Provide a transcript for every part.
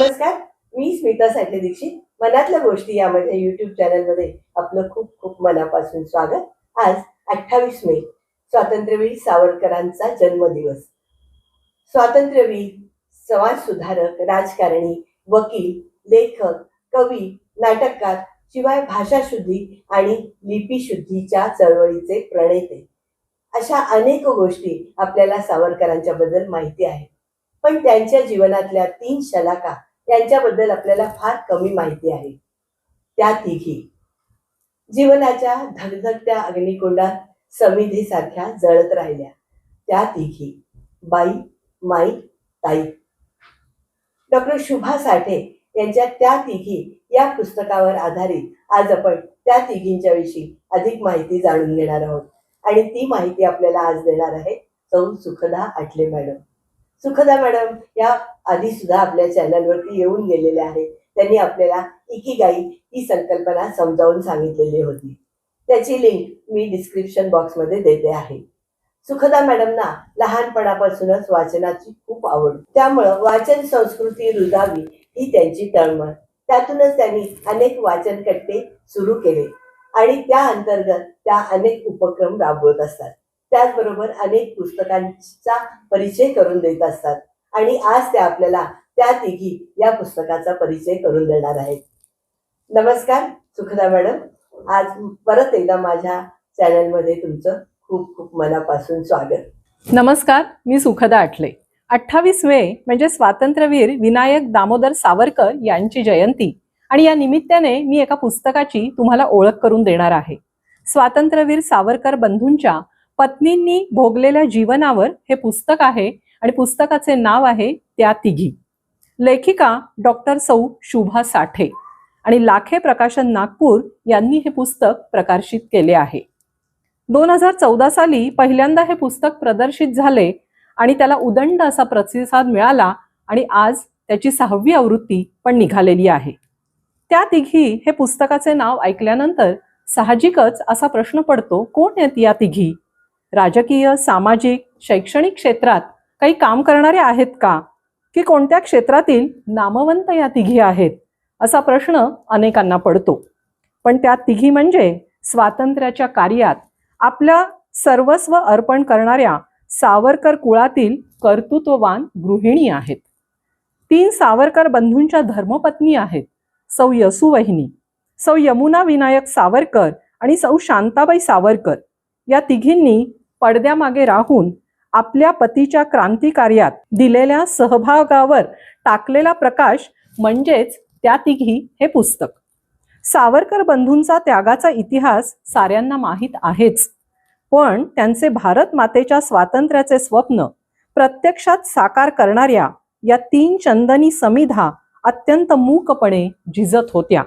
नमस्कार मी स्मिता साठे दीक्षित. मनातल्या गोष्टी या माझ्या युट्यूब चॅनलमध्ये आपलं खूप खूप मनापासून स्वागत. आज अठ्ठावीस मे स्वातंत्र्यवीर सावरकरांचा जन्मदिवस. स्वातंत्र्यवीर समाज सुधारक राजकारणी वकील लेखक कवी नाटककार शिवाय भाषाशुद्धी आणि लिपीशुद्धीच्या चळवळीचे प्रणेते. अशा अनेक गोष्टी आपल्याला सावरकरांच्या बद्दल माहिती आहे पण त्यांच्या जीवनातल्या तीन शलाका यांच्याबद्दल आपल्याला फार कमी माहिती आहे. त्या तिघी. जीवनाच्या धगधगत्या अग्निकुंडात समिधीसारख्या जळत राहिल्या. त्या तिघी. बाई माई ताई. डॉक्टर शुभा साठे यांच्या त्या तिघी या पुस्तकावर आधारित आज आपण त्या तिघींच्या विषयी अधिक माहिती जाणून घेणार आहोत. आणि ती माहिती आपल्याला आज देणार आहे सौ सुखदा आटले मॅडम. सुखदा मॅडम या आधी सुद्धा आपल्या चॅनलवरती येऊन गेलेल्या आहेत त्यांनी आपल्याला इकिगाई ही संकल्पना समजावून सांगितलेली होती. त्याची लिंक मी डिस्क्रिप्शन बॉक्समध्ये देते आहे. सुखदा मॅडमना लहानपणापासूनच वाचनाची खूप आवड. त्यामुळं वाचन संस्कृती रुजावी ही त्यांची तळमळ. त्यातूनच त्यांनी अनेक वाचन कट्टे सुरू केले आणि त्या अंतर्गत त्या अनेक उपक्रम राबवत असतात. त्याचबरोबर अनेक पुस्तकांचा परिचय करून देत असतात. आणि आज त्या आपल्याला त्या तिघी या पुस्तकाचा परिचय करून देणार आहेत. नमस्कार सुखदा मॅडम. आज परत एकदा माझ्या चॅनलमध्ये तुमचं खूप खूप मनापासून स्वागत. नमस्कार मी सुखदा आठले. अठ्ठावीस मे म्हणजे स्वातंत्र्यवीर विनायक दामोदर सावरकर यांची जयंती. आणि या निमित्ताने मी एका पुस्तकाची तुम्हाला ओळख करून देणार आहे. स्वातंत्र्यवीर सावरकर बंधूंच्या पत्नींनी भोगलेल्या जीवनावर हे पुस्तक आहे आणि पुस्तकाचे नाव आहे त्या तिघी. लेखिका डॉक्टर सौ शुभा साठे आणि लाखे प्रकाशन नागपूर यांनी हे पुस्तक प्रकाशित केले आहे. दोन हजार चौदा साली पहिल्यांदा हे पुस्तक प्रदर्शित झाले आणि त्याला उदंड असा प्रतिसाद मिळाला आणि आज त्याची सहावी आवृत्ती पण निघालेली आहे. त्या तिघी हे पुस्तकाचे नाव ऐकल्यानंतर साहजिकच असा प्रश्न पडतो कोण आहेत या तिघी? राजकीय सामाजिक शैक्षणिक क्षेत्रात काही काम करणारे आहेत का? की कोणत्या क्षेत्रातील नामवंत या तिघी आहेत? असा प्रश्न अनेकांना पडतो. पण त्या तिघी म्हणजे स्वातंत्र्याच्या कार्यात आपल्या सर्वस्व अर्पण करणाऱ्या सावरकर कुळातील कर्तृत्ववान गृहिणी आहेत. तीन सावरकर बंधूंच्या धर्मपत्नी आहेत. सौ यसुवहिनी सौ यमुना विनायक सावरकर आणि सौ शांताबाई सावरकर. या तिघींनी पडद्यामागे राहून आपल्या पतीच्या क्रांतिकार्यात दिलेल्या सहभागावर टाकलेला प्रकाश म्हणजेच त्या तिघी हे पुस्तक. सावरकर बंधूंचा त्यागाचा इतिहास साऱ्यांना माहीत आहेच. पण त्यांचे भारत मातेच्या स्वातंत्र्याचे स्वप्न प्रत्यक्षात साकार करणाऱ्या या तीन चंदनी समिधा अत्यंत मूकपणे झिजत होत्या.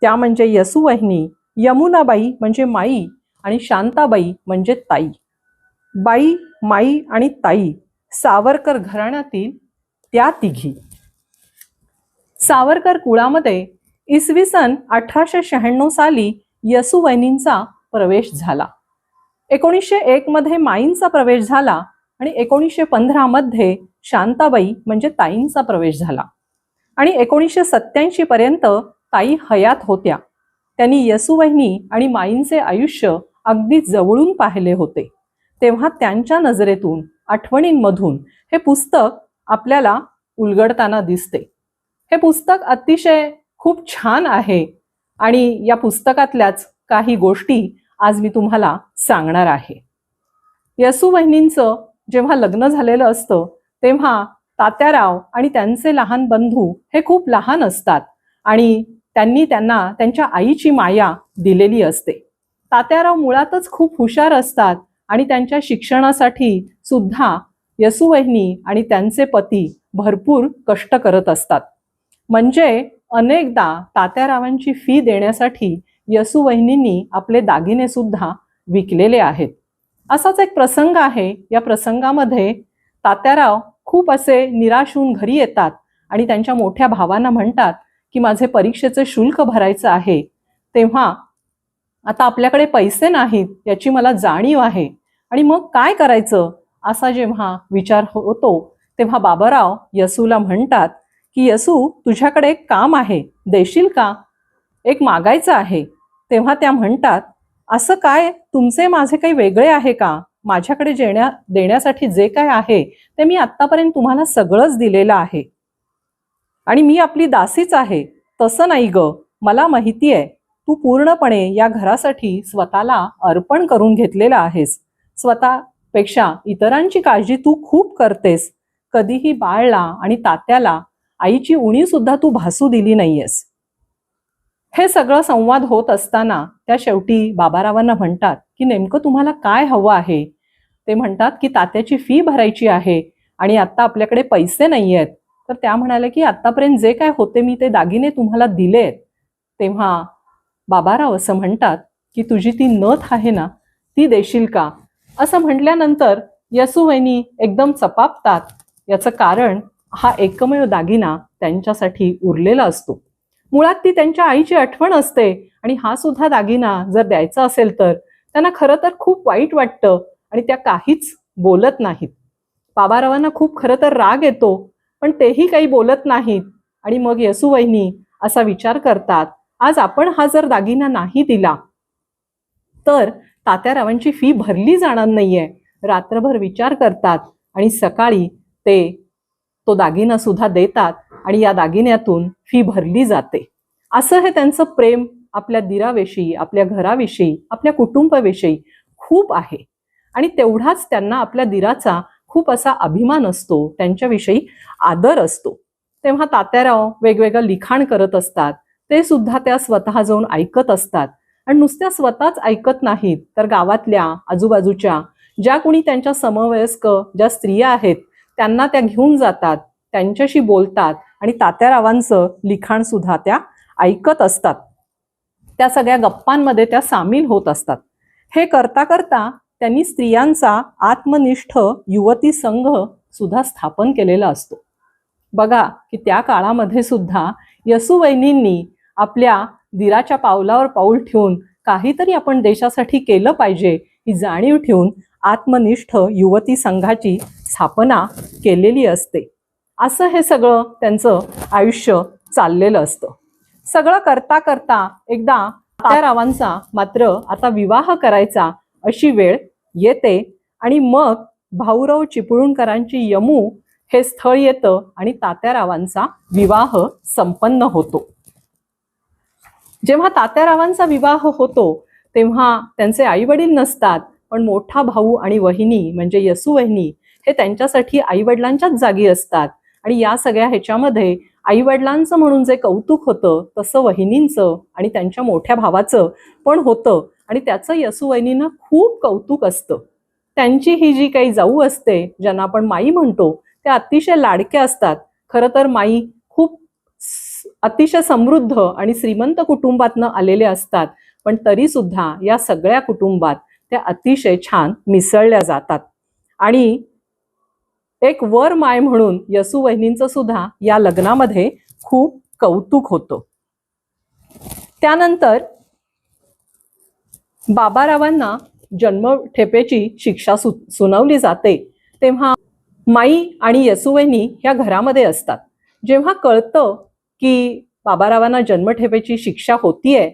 त्या म्हणजे यसुवहिनी यमुनाबाई म्हणजे माई आणि शांताबाई म्हणजे ताई. बाई माई आणि ताई सावरकर घराण्यातील त्या तिघी. सावरकर कुळामध्ये इसवी सन अठराशे शहाण्णव साली यसुवैनींचा प्रवेश झाला. एकोणीसशे एक मध्ये माईंचा प्रवेश झाला आणि एकोणीसशे पंधरा मध्ये शांताबाई म्हणजे ताईंचा प्रवेश झाला. आणि एकोणीसशे सत्याऐंशी पर्यंत ताई हयात होत्या. त्यांनी यसुवहिनी आणि माईंचे आयुष्य अगदी जवळून पाहिले होते. तेव्हा त्यांच्या नजरेतून आठवणींमधून हे पुस्तक आपल्याला उलगडताना दिसते. हे पुस्तक अतिशय खूप छान आहे आणि या पुस्तकातल्याच काही गोष्टी आज मी तुम्हाला सांगणार आहे. यसू वहिनींचं जेव्हा लग्न झालेलं असतं तेव्हा तात्याराव आणि त्यांचे लहान बंधू हे खूप लहान असतात आणि त्यांनी त्यांना त्यांच्या आईची माया दिलेली असते. तात्याराव मुळातच खूप हुशार असतात आणि त्यांच्या शिक्षणासाठी सुद्धा यसुवहिनी आणि त्यांचे पती भरपूर कष्ट करत असतात. म्हणजे अनेकदा तात्यारावांची फी देण्यासाठी यसुवहिनींनी आपले दागिने सुद्धा विकलेले आहेत. असाच एक प्रसंग आहे. या प्रसंगामध्ये तात्याराव खूप असे निराश होऊन घरी येतात आणि त्यांच्या मोठ्या भावांना म्हणतात की माझे परीक्षेचे शुल्क भरायचं आहे. तेव्हा आता आपल्याकडे पैसे नाहीत याची मला जाणीव आहे. आणि मग काय करायचं? असा जेव्हा विचार हो-, होतो तेव्हा बाबाराव यसूला म्हणतात की यसू तुझ्याकडे एक काम आहे देशील का? एक मागायचं आहे. तेव्हा त्या म्हणतात असं काय? तुमचे माझे काही वेगळे आहे का? माझ्याकडे जेण्या देण्यासाठी जे काय आहे ते मी आत्तापर्यंत तुम्हाला सगळंच दिलेलं आहे. आणि मी आपली दासीच आहे. तसं नाही ग. मला माहिती आहे तू पूर्णपणे या घरासाठी स्वतःला अर्पण करून घेतलेलं आहेस. स्वतःपेक्षा इतरांची काळजी तू खूप करतेस. कधीही बाळला आणि तात्याला आईची उणी सुद्धा तू भासू दिली नाहीयेस. हे सगळं संवाद होत असताना त्या शेवटी बाबारावांना म्हणतात की नेमकं तुम्हाला काय हवं आहे? ते म्हणतात की तात्याची फी भरायची आहे आणि आता आपल्याकडे पैसे नाही आहेत तर त्या म्हणाल्या की आतापर्यंत जे काय होते मी ते दागिने तुम्हाला दिले तेव्हा बाबाराव असं म्हणतात की तुझी ती नथ आहे ना ती देशील का? असं म्हटल्यानंतर यसुवैनी एकदम चपापतात. याचं कारण हा एकमेव दागिना त्यांच्यासाठी उरलेला असतो. मुळात ती त्यांच्या आईची आठवण असते आणि हा सुद्धा दागिना जर द्यायचा असेल तर त्यांना खरं तर खूप वाईट वाटतं आणि त्या काहीच बोलत नाहीत. बाबारावांना खूप खरं तर राग येतो पण तेही काही बोलत नाहीत आणि मग यसुवहिनी असा विचार करतात आज आपण हा जर दागिना नाही दिला तर तात्यारावांची फी भरली जाणार नाहीये. रात्रभर विचार करतात आणि सकाळी ते तो दागिना सुद्धा देतात आणि या दागिन्यातून फी भरली जाते. असं हे त्यांचं प्रेम आपल्या दिराविषयी आपल्या घराविषयी आपल्या कुटुंबाविषयी खूप आहे. आणि तेवढाच त्यांना आपल्या दिराचा खूप असा अभिमान असतो त्यांच्याविषयी आदर असतो. तेव्हा तात्याराव वेगवेगळं लिखाण करत असतात. ते सुद्धा त्या स्वतः जाऊन ऐकत असतात. आणि नुसत्या स्वतःच ऐकत नाहीत तर गावातल्या आजूबाजूच्या ज्या कोणी त्यांच्या समवयस्क ज्या स्त्रिया आहेत त्यांना त्या घेऊन जातात त्यांच्याशी बोलतात आणि तात्यारावांचं लिखाण सुद्धा त्या ऐकत असतात. त्या सगळ्या गप्पांमध्ये त्या सामील होत असतात. हे करता करता त्यांनी स्त्रियांचा आत्मनिष्ठ युवती संघ सुद्धा स्थापन केलेला असतो. बघा की त्या काळामध्ये सुद्धा यसुवैनींनी आपल्या दिराच्या पावलावर पाऊल ठेवून काहीतरी आपण देशासाठी केलं पाहिजे ही जाणीव ठेवून आत्मनिष्ठ युवती संघाची स्थापना केलेली असते. असं हे सगळं त्यांचं आयुष्य चाललेलं असतं. सगळं करता करता एकदा तात्यारावांचा मात्र आता विवाह करायचा अशी वेळ येते आणि मग भाऊराव चिपळूणकरांची यमू हे स्थळ येतं आणि तात्यारावांचा विवाह संपन्न होतो. जेव्हा तात्यारावांचा विवाह होतो तेव्हा त्यांचे आई वडील नसतात पण मोठा भाऊ आणि वहिनी म्हणजे यसू वहिनी हे त्यांच्यासाठी आई वडिलांच्याच जागी असतात. आणि या सगळ्या ह्याच्यामध्ये आई वडिलांचं म्हणून जे कौतुक होतं तसं वहिनींचं आणि त्यांच्या मोठ्या भावाचं पण होतं. आणि त्याचं यसू वहिनींना खूप कौतुक असतं. त्यांची ही जी काही जाऊ असते ज्यांना आपण माई म्हणतो त्या अतिशय लाडक्या असतात. खरं तर माई अतिशय समृद्ध आणि श्रीमंत कुटुंबातनं आलेले असतात पण तरी सुद्धा या सगळ्या कुटुंबात त्या अतिशय छान मिसळल्या जातात. आणि एक वर माय म्हणून यसू वहिनींचं सुद्धा या लग्नामध्ये खूप कौतुक होतं. त्यानंतर बाबारावांना जन्मठेपेची शिक्षा सु सुनावली जाते तेव्हा माई आणि यसुवहिनी ह्या घरामध्ये असतात. जेव्हा कळतं की बाबारावांना जन्मठेपेची शिक्षा होतीये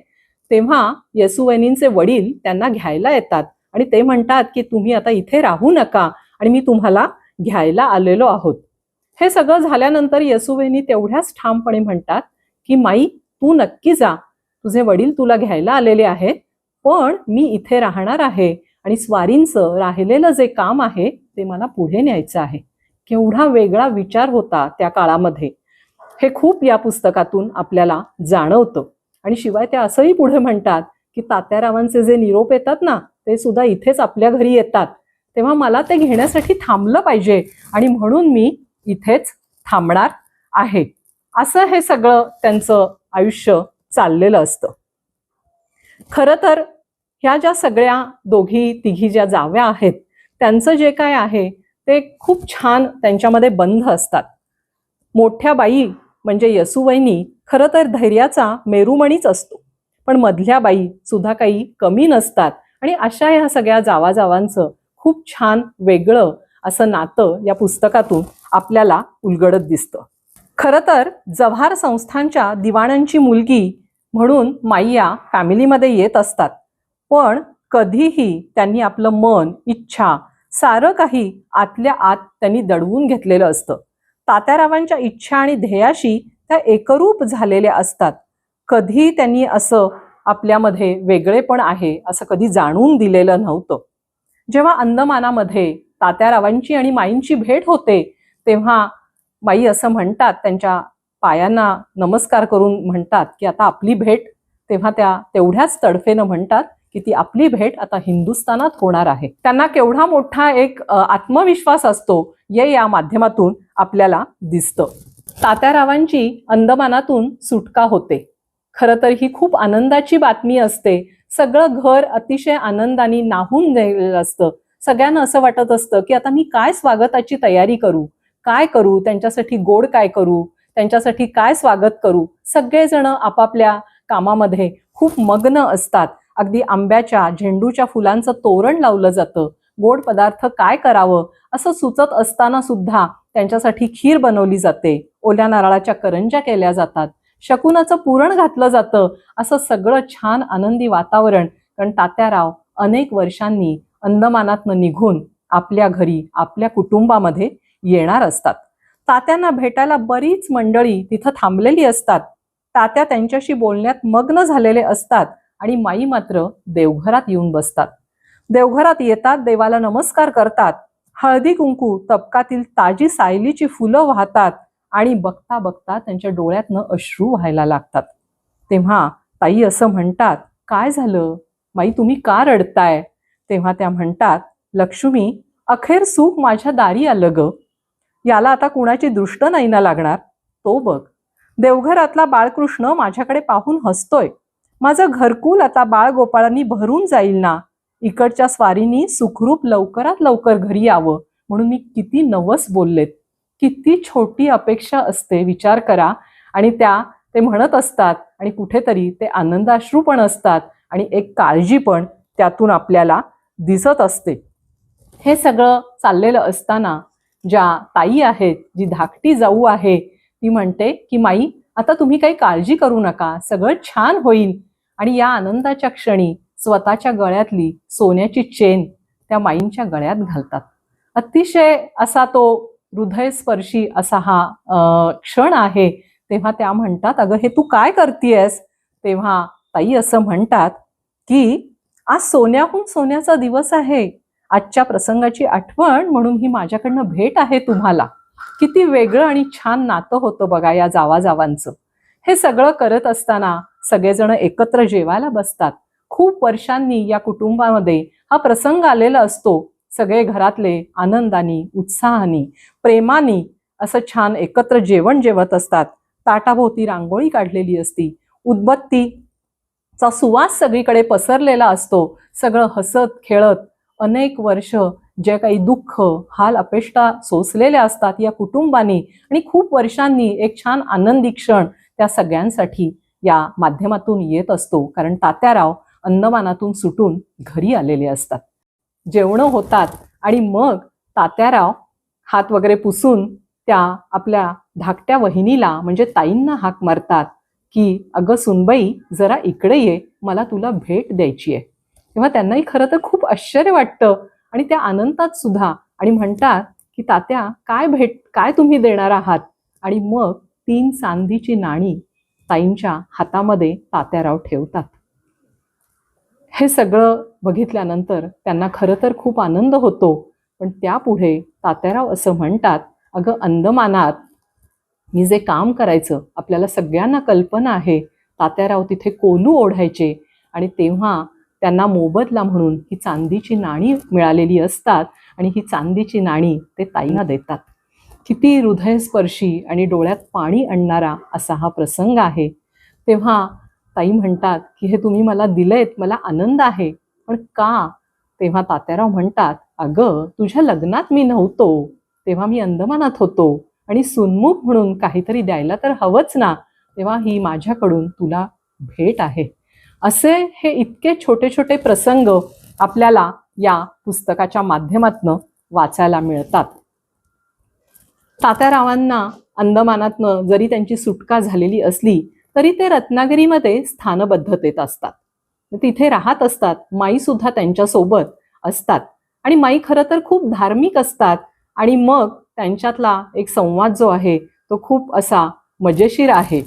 तेव्हा येसुवेनींचे वडील त्यांना घ्यायला येतात. आणि ते म्हणतात की तुम्ही आता इथे राहू नका आणि मी तुम्हाला घ्यायला आलेलो आहोत. हे सगळं झाल्यानंतर येसुवेनी तेवढ्याच ठामपणे म्हणतात की माई तू नक्की जा. तुझे वडील तुला घ्यायला आलेले आहेत पण मी इथे राहणार आहे आणि स्वारींचं राहिलेलं जे काम आहे ते मला पुढे न्यायचं आहे. केवढा वेगळा विचार होता त्या काळामध्ये. हे खूप या पुस्तकातून आपल्याला जाणवतं. आणि शिवाय ते असंही पुढे म्हणतात की तात्यारावांचे जे निरोप येतात ना ते सुद्धा इथेच आपल्या घरी येतात. तेव्हा मला ते घेण्यासाठी थांबलं पाहिजे आणि म्हणून मी इथेच थांबणार आहे. असं हे सगळं त्यांचं आयुष्य चाललेलं असतं. खरं तर ह्या ज्या सगळ्या दोघी तिघी ज्या जाव्या आहेत त्यांचं जे काय आहे ते खूप छान त्यांच्यामध्ये बंध असतात. मोठ्या बाई म्हणजे यसुवैनी खरं तर धैर्याचा मेरुमणीच असतो. पण मधल्या बाई सुद्धा काही कमी नसतात आणि अशा ह्या सगळ्या जावाजावांचं खूप छान वेगळं असं नातं या पुस्तकातून आपल्याला उलगडत दिसतं. खरं तर जव्हार संस्थांच्या दिवाणांची मुलगी म्हणून माईया फॅमिलीमध्ये येत असतात. पण कधीही त्यांनी आपलं मन इच्छा सारं काही आतल्या आत त्यांनी दडवून घेतलेलं असतं. तात्यारावांच्या इच्छा आणि ध्येयाशी त्या एकरूप झालेल्या असतात. कधी त्यांनी असं आपल्यामध्ये वेगळेपण आहे असं कधी जाणून दिलेलं नव्हतं. जेव्हा अंदमानामध्ये तात्यारावांची आणि माईंची भेट होते तेव्हा माई असं म्हणतात त्यांच्या पायांना नमस्कार करून म्हणतात की आता आपली भेट. तेव्हा त्या तेवढ्याच तडफेनं म्हणतात की ती आपली भेट आता हिंदुस्थानात होणार आहे. त्यांना केवढा मोठा एक आत्मविश्वास असतो हे या माध्यमातून. आपल्याला दिसतं. तात्यारावांची अंदमानातून सुटका होते. खरं तर ही खूप आनंदाची बातमी असते. सगळं घर अतिशय आनंदाने नाहून गेलेलं असतं. सगळ्यांना असं वाटत असतं की आता मी काय स्वागताची तयारी करू? काय करू? त्यांच्यासाठी गोड काय करू? त्यांच्यासाठी काय स्वागत करू? सगळेजण आपापल्या कामामध्ये खूप मग्न असतात. अगदी आंब्याच्या झेंडूच्या फुलांचं तोरण लावलं जातं. गोड पदार्थ काय करावं? असं सुचत असताना सुद्धा त्यांच्यासाठी खीर बनवली जाते. ओल्या नारळाच्या करंज्या केल्या जातात. शकुनाचं पुरण घातलं जातं. असं सगळं छान आनंदी वातावरण कारण तात्याराव अनेक वर्षांनी अंदमानातनं निघून आपल्या घरी आपल्या कुटुंबामध्ये येणार असतात. तात्यांना भेटायला बरीच मंडळी तिथं थांबलेली असतात. तात्या त्यांच्याशी बोलण्यात मग्न झालेले असतात आणि माई मात्र देवघरात येऊन बसतात. देवघरात येतात देवाला नमस्कार करतात. हळदी कुंकू तपकातील ताजी सायलीची फुलं वाहतात आणि बघता बघता त्यांच्या डोळ्यातनं अश्रू व्हायला लागतात. तेव्हा ताई असं म्हणतात काय झालं? माई तुम्ही का रडताय? तेव्हा त्या म्हणतात लक्ष्मी अखेर सुख माझ्या दारी आलं ग. याला आता कुणाची दृष्ट नाही ना लागणार? तो बघ. देवघरातला बाळकृष्ण माझ्याकडे पाहून हसतोय. माझं घरकुल आता बाळगोपाळांनी भरून जाईल ना? इकडच्या स्वारीनी सुखरूप लवकरात लवकर घरी यावं म्हणून मी किती नवस बोललेत. किती छोटी अपेक्षा असते विचार करा. आणि त्या ते म्हणत असतात आणि कुठेतरी ते आनंदाश्रू पण असतात आणि एक काळजी पण त्यातून आपल्याला दिसत असते. हे सगळं चाललेलं असताना ज्या ताई आहेत जी धाकटी जाऊ आहे ती म्हणते की माई आता तुम्ही काही काळजी करू नका. सगळं छान होईल आणि या आनंदाच्या क्षणी स्वतःच्या गळ्यातली सोन्याची चेन त्या माईंच्या गळ्यात घालतात. अतिशय असा तो हृदयस्पर्शी असा हा क्षण आहे. तेव्हा त्या म्हणतात अगं हे तू काय करतीयस? तेव्हा ताई असं म्हणतात की आज सोन्याहून सोन्याचा दिवस आहे. आजच्या प्रसंगाची आठवण म्हणून ही माझ्याकडनं भेट आहे तुम्हाला. किती वेगळं आणि छान नातं होतं बघा या जावाजावांचं. हे सगळं करत असताना सगळेजण एकत्र जेवायला बसतात. खूप वर्षांनी या कुटुंबामध्ये हा प्रसंग आलेला असतो. सगळे घरातले आनंदानी उत्साहानी प्रेमानी असं छान एकत्र जेवण जेवत असतात. ताटाभोवती रांगोळी काढलेली असती. उदबत्तीचा सुवास सगळीकडे पसरलेला असतो. सगळं हसत खेळत अनेक वर्ष जे काही दुःख हाल अपेष्टा सोसलेल्या असतात या कुटुंबानी आणि खूप वर्षांनी एक छान आनंदी क्षण त्या सगळ्यांसाठी या माध्यमातून येत असतो. कारण तात्याराव अंदमानातून सुटून घरी आलेले असतात. जेवणं होतात आणि मग तात्याराव हात वगैरे पुसून त्या आपल्या धाकट्या वहिनीला म्हणजे ताईंना हाक मारतात की अगं सुनबाई जरा इकडे ये मला तुला भेट द्यायची आहे तेव्हा त्यांनाही खरं तर खूप आश्चर्य वाटतं आणि त्या आनंदात सुद्धा आणि म्हणतात की तात्या काय भेट काय तुम्ही देणार आहात? आणि मग तीन चांदीची नाणी ताईंच्या हातामध्ये तात्याराव ठेवतात. हे सगळं बघितल्यानंतर त्यांना खरं तर खूप आनंद होतो. पण त्यापुढे तात्याराव असं म्हणतात अगं अंदमानात मी जे काम करायचं आपल्याला सगळ्यांना कल्पना आहे. तात्याराव तिथे कोलू ओढायचे आणि तेव्हा त्यांना मोबदला म्हणून ही चांदीची नाणी मिळालेली असतात आणि ही चांदीची नाणी ते ताईंना देतात. किती हृदयस्पर्शी आणि डोळ्यात पाणी आणणारा असा हा प्रसंग आहे. तेव्हा ताई म्हणतात की हे तुम्ही मला दिलेत मला आनंद आहे. पण का? तेव्हा तात्याराव म्हणतात अगं तुझ्या लग्नात मी नव्हतो. तेव्हा मी अंदमानात होतो. आणि सुनमुख म्हणून काहीतरी द्यायला तर हवंच ना. तेव्हा ही माझ्याकडून तुला भेट आहे. असे हे इतके छोटे छोटे प्रसंग आपल्याला या पुस्तकाच्या माध्यमातनं वाचायला मिळतात. तात्यारावांना अंदमानातनं जरी त्यांची सुटका झालेली असली तरी ते रत्नागिरीमध्ये स्थानबद्धतेत असतात. तिथे राहत असतात माई सुद्धा त्यांच्यासोबत असतात. आणि माई खरं तर खूप धार्मिक असतात आणि मग त्यांच्यातला एक संवाद जो आहे तो खूप असा मजेशीर आहे.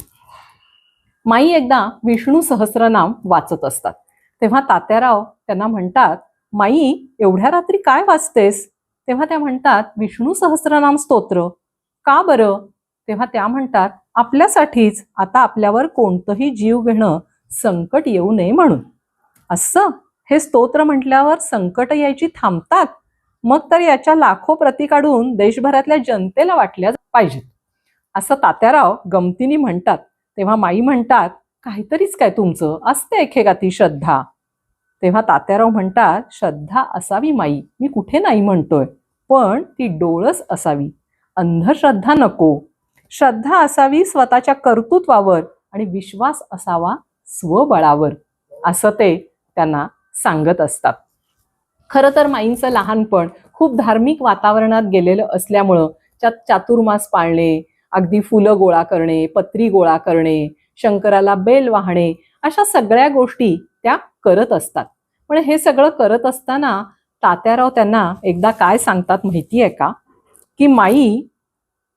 माई एकदा विष्णू सहस्रनाम वाचत असतात. तेव्हा तात्याराव त्यांना म्हणतात माई एवढ्या रात्री काय वाचतेस? तेव्हा त्या म्हणतात विष्णू सहस्रनाम स्तोत्र. का बरं? तेव्हा त्या म्हणतात आपल्यासाठीच आता आपल्यावर कोणतंही जीव घेणं संकट येऊ नये म्हणून. असं हे स्तोत्र म्हटल्यावर संकट यायची थांबतात मग तर याच्या लाखो प्रती काढून देशभरातल्या जनतेला वाटल्या पाहिजेत. असं तात्याराव गमतीने म्हणतात तेव्हा माई म्हणतात काहीतरीच काय तुमचं असते एकेकाती श्रद्धा. तेव्हा तात्याराव म्हणतात श्रद्धा असावी माई मी कुठे नाही म्हणतोय पण ती डोळस असावी. अंधश्रद्धा नको श्रद्धा असावी स्वतःच्या कर्तृत्वावर आणि विश्वास असावा स्वबळावर असं ते त्यांना सांगत असतात. खरं तर माईंचं लहानपण खूप धार्मिक वातावरणात गेलेलं असल्यामुळं त्यात चातुर्मास पाळणे अगदी फुलं गोळा करणे पत्री गोळा करणे शंकराला बेल वाहणे अशा सगळ्या गोष्टी त्या करत असतात. पण हे सगळं करत असताना तात्याराव त्यांना एकदा काय सांगतात माहिती आहे का? की माई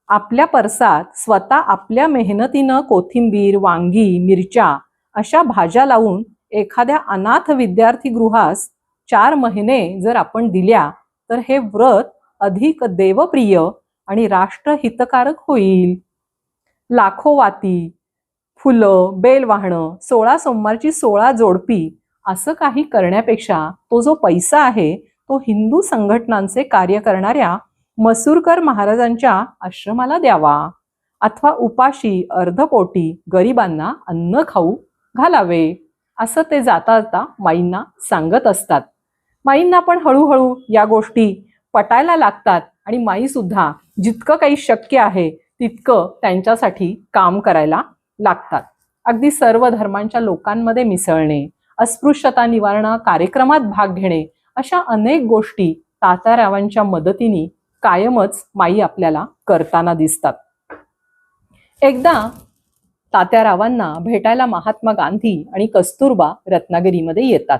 आपल्या परसात स्वतः आपल्या मेहनतीनं कोथिंबीर वांगी मिरच्या अशा भाज्या लावून एखाद्या अनाथ विद्यार्थी गृहास चार महिने जर आपण दिल्या तर हे व्रत अधिक देवप्रिय आणि राष्ट्रहितकारक होईल. लाखो वाती फुलं बेल वाहणं सोळा सोमवारची सोळा जोडपी असं काही करण्यापेक्षा तो जो पैसा आहे तो हिंदू संघटनांचे कार्य करणाऱ्या मसूरकर महाराजांच्या आश्रमाला द्यावा. अथवा उपाशी अर्धपोटी गरिबांना अन्न खाऊ घालावे. असं ते जाता जाता माईंना सांगत असतात. माईंना पण हळूहळू या गोष्टी पटायला लागतात आणि माई सुद्धा जितकं काही शक्य आहे तितकं त्यांच्यासाठी काम करायला लागतात. अगदी सर्व धर्मांच्या लोकांमध्ये मिसळणे अस्पृश्यता निवारणा कार्यक्रमात भाग घेणे अशा अनेक गोष्टी तातारावांच्या मदतीने कायमच माई आपल्याला करताना दिसतात. एकदा तात्यारावांना भेटायला महात्मा गांधी आणि कस्तुरबा रत्नागिरीमध्ये येतात.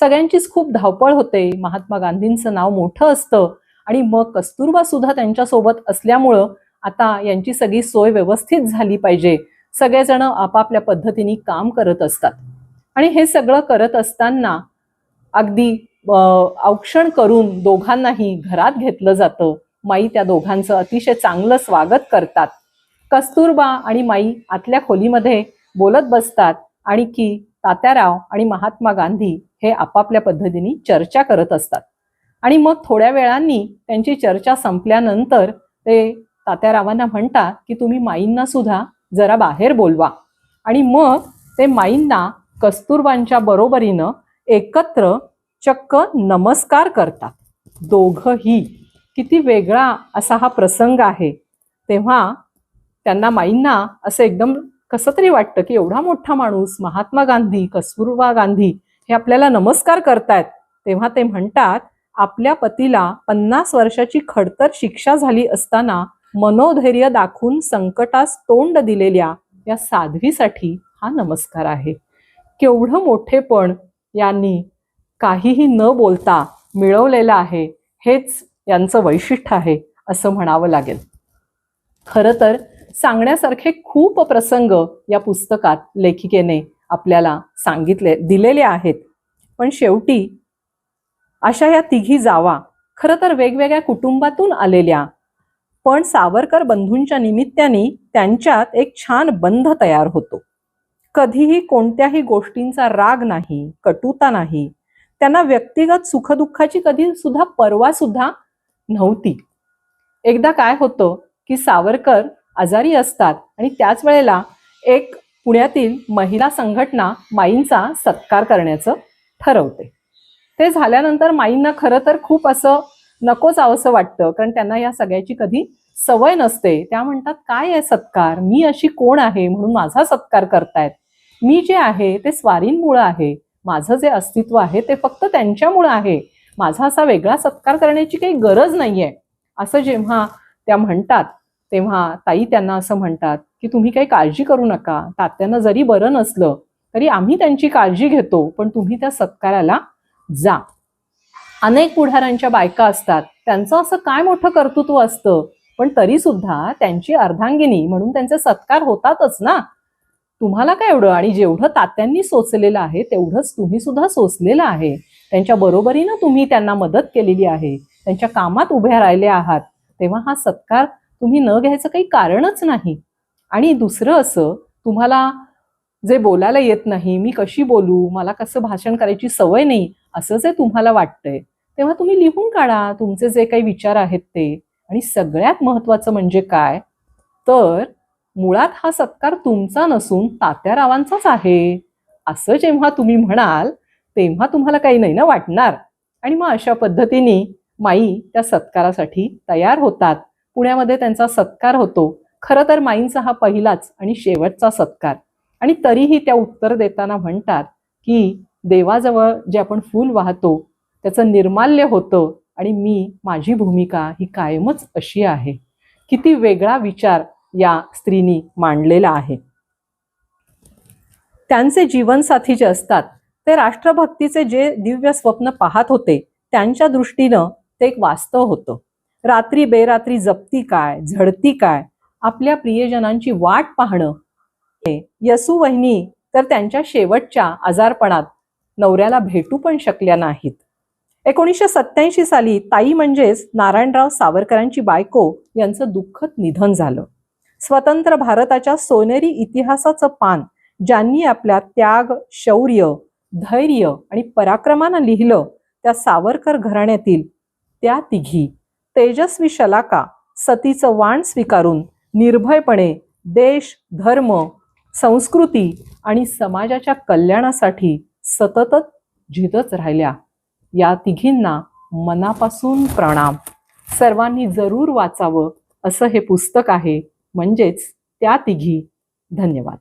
सगळ्यांचीच खूप धावपळ होते. महात्मा गांधींचं नाव मोठं असतं आणि मग कस्तुरबा सुद्धा त्यांच्यासोबत असल्यामुळं आता यांची सगळी सोय व्यवस्थित झाली पाहिजे. सगळेजण आपापल्या पद्धतीने काम करत असतात. आणि हे सगळं करत असताना अगदी औक्षण करून दोघांनाही घरात घेतलं जातं. माई त्या दोघांचं अतिशय चांगलं स्वागत करतात. कस्तुरबा आणि माई आतल्या खोलीमध्ये बोलत बसतात आणि की तात्याराव आणि महात्मा गांधी हे आपापल्या पद्धतीने चर्चा करत असतात. आणि मग थोड्या वेळांनी त्यांची चर्चा संपल्यानंतर ते तात्यारावांना म्हणतात की तुम्ही माईंना सुद्धा जरा बाहेर बोलवा. आणि मग ते माईंना कस्तुरबांच्या बरोबरीनं एकत्र चक्क नमस्कार करतात. दोघंही. किती वेगळा असा हा प्रसंग आहे. तेव्हा त्यांना माईंना असं एकदम कसं तरी वाटतं की एवढा मोठा माणूस महात्मा गांधी कस्तुरबा गांधी हे आपल्याला नमस्कार करतायत. तेव्हा ते म्हणतात आपल्या पतीला पन्नास वर्षाची खडतर शिक्षा झाली असताना मनोधैर्य दाखवून संकटास तोंड दिलेल्या या साध्वीसाठी हा नमस्कार आहे. केवढं मोठेपण यांनी काहीही न बोलता मिळवलेलं आहे हेच यांचं वैशिष्ट्य आहे असं म्हणावं लागेल. खरं तर सांगण्यासारखे खूप प्रसंग या पुस्तकात लेखिकेने आपल्याला सांगितले दिलेले आहेत. पण शेवटी अशा या तिघी जावा खरं तर वेगवेगळ्या कुटुंबातून आलेल्या पण सावरकर बंधूंच्या निमित्ताने त्यांच्यात एक छान बंध तयार होतो. कधीही कोणत्याही गोष्टींचा राग नाही कटुता नाही त्यांना व्यक्तिगत सुखदुःखाची कधी सुद्धा पर्वा सुद्धा नव्हती. एकदा काय होतं की सावरकर आजारी असतात आणि त्याच वेळेला एक पुण्यातील महिला संघटना माईंचा सत्कार करण्याचं ठरवते. ते झाल्यानंतर माईंना खरं तर खूप असं नकोच आवंसं वाटतं कारण त्यांना या सगळ्याची कधी सवय नसते. त्या म्हणतात काय आहे सत्कार? मी अशी कोण आहे म्हणून माझा सत्कार करतायत. मी जे आहे ते स्वारींमुळं आहे. माझं जे अस्तित्व आहे ते फक्त त्यांच्यामुळं आहे. माझा असा वेगळा सत्कार करण्याची काही गरज नाहीये. असं जेव्हा त्या म्हणतात तेव्हा ताई त्यांना असं म्हणतात की तुम्ही काही काळजी करू नका. तात्यांना जरी बरं नसलं तरी आम्ही त्यांची काळजी घेतो पण तुम्ही त्या सत्काराला जा. अनेक पुढाऱ्यांच्या बायका असतात. त्यांचं असं काय मोठं कर्तृत्व असतं? पण तरी सुद्धा त्यांची अर्धांगिनी म्हणून त्यांचे सत्कार होतातच ना? तुम्हाला काय एवढं? आणि जेवढं तात्यांनी सोचलेलं आहे तेवढंच तुम्ही सुद्धा सोचलेलं आहे. त्यांच्या बरोबरीनं तुम्ही त्यांना मदत केलेली आहे. त्यांच्या कामात उभ्या राहिले आहात. तेव्हा हा सत्कार तुम्ही न घ्यायचं काही कारणच नाही. आणि दुसरं असं तुम्हाला जे बोलायला येत नाही मी कशी बोलू? मला कसं भाषण करायची सवय नाही? असं जे तुम्हाला वाटतंय. तेव्हा तुम्ही लिहून काढा. तुमचे जे काही विचार आहेत ते. आणि सगळ्यात महत्वाचं म्हणजे काय? तर मुळात हा सत्कार तुमचा नसून तात्यारावांचाच आहे. असं जेव्हा तुम्ही म्हणाल तेव्हा तुम्हाला काही नाही ना वाटणार? आणि मग अशा पद्धतीने माई त्या सत्कारासाठी तयार होतात. पुण्यामध्ये त्यांचा सत्कार होतो. खरं तर माईंचा हा पहिलाच आणि शेवटचा सत्कार. आणि तरीही त्या उत्तर देताना म्हणतात की देवाजवळ जे आपण फूल वाहतो त्याचं निर्माल्य होतं आणि मी माझी भूमिका ही कायमच अशी आहे. किती वेगळा विचार या स्त्रीनी मांडलेला आहे. त्यांचे जीवनसाथी जे असतात ते राष्ट्रभक्तीचे जे दिव्य स्वप्न पाहत होते त्यांच्या दृष्टीनं ते एक वास्तव होतं. रात्री बेरात्री जपती काय झडती काय आपल्या प्रियजनांची वाट पाहणं. यसू वहिनी तर त्यांच्या शेवटच्या आजारपणात नवऱ्याला भेटू पण शकल्या नाहीत. एकोणीसशे सत्याऐंशी साली ताई म्हणजेच नारायणराव सावरकरांची बायको यांचं दुःखद निधन झालं. स्वतंत्र भारताच्या सोनेरी इतिहासाचं पान ज्यांनी आपल्या त्याग शौर्य धैर्य आणि पराक्रमानं लिहिलं त्या सावरकर घराण्यातील त्या तिघी तेजस्वी शलाका सतीचं वाण स्वीकारून निर्भयपणे देश धर्म संस्कृती आणि समाजाच्या कल्याणासाठी सततच झिजत राहिल्या. या तिघींना मनापासून प्रणाम. सर्वांनी जरूर वाचावं असं हे पुस्तक आहे. म्हणजेच त्या तिघी धन्यवाद.